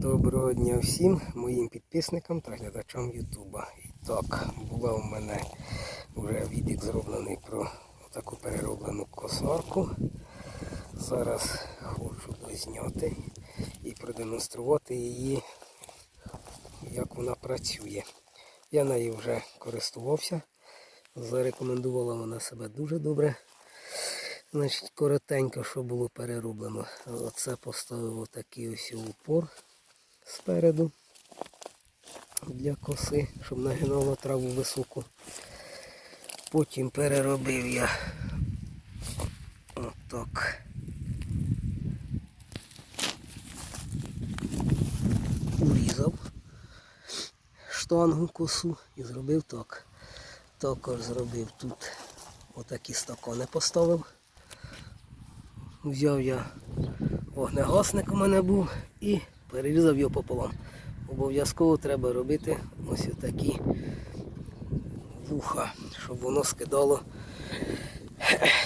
Доброго дня всім моїм підписникам та глядачам Ютуба. І так, була у мене вже відік зроблений про таку перероблену косарку. Зараз хочу дозняти і продемонструвати її, як вона працює. Я нею вже користувався. Зарекомендувала вона себе дуже добре. Значить, коротенько, що було перероблено. Оце поставив отакий ось упор спереду для коси, щоб нагинало траву високу. Потім переробив я отак. Урізав штангу косу і зробив так. Також зробив тут отакі стакани поставив. Взяв я вогнегасник у мене був і перерізав його пополам. Обов'язково треба робити ось такі вуха, щоб воно скидало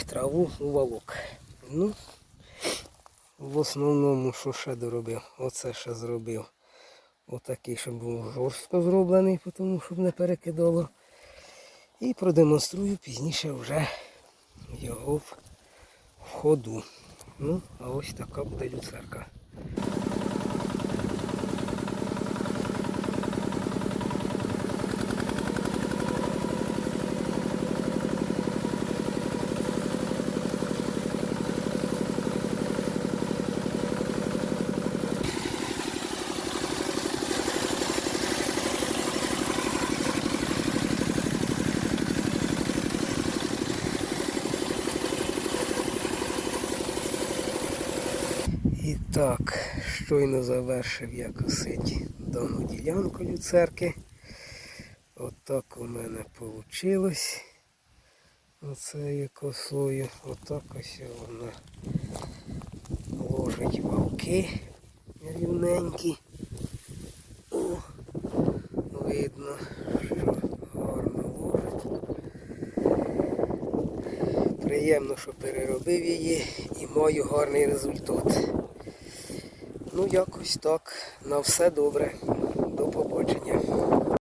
траву у валок. Ну, в основному, що ще доробив, оце ще зробив. Отакий, щоб був жорстко зроблений, тому щоб не перекидало. І продемонструю пізніше вже його в ходу. Ну, а ось така буде люцерка. І так, щойно завершив я косити дану ділянку люцерки. Отак у мене вийшло. Оце є косою. Отак ось вона ложить валки рівненькі. О, видно, що гарно ложить. Приємно, що переробив її і маю гарний результат. Ну, якось так. На все добре. До побачення.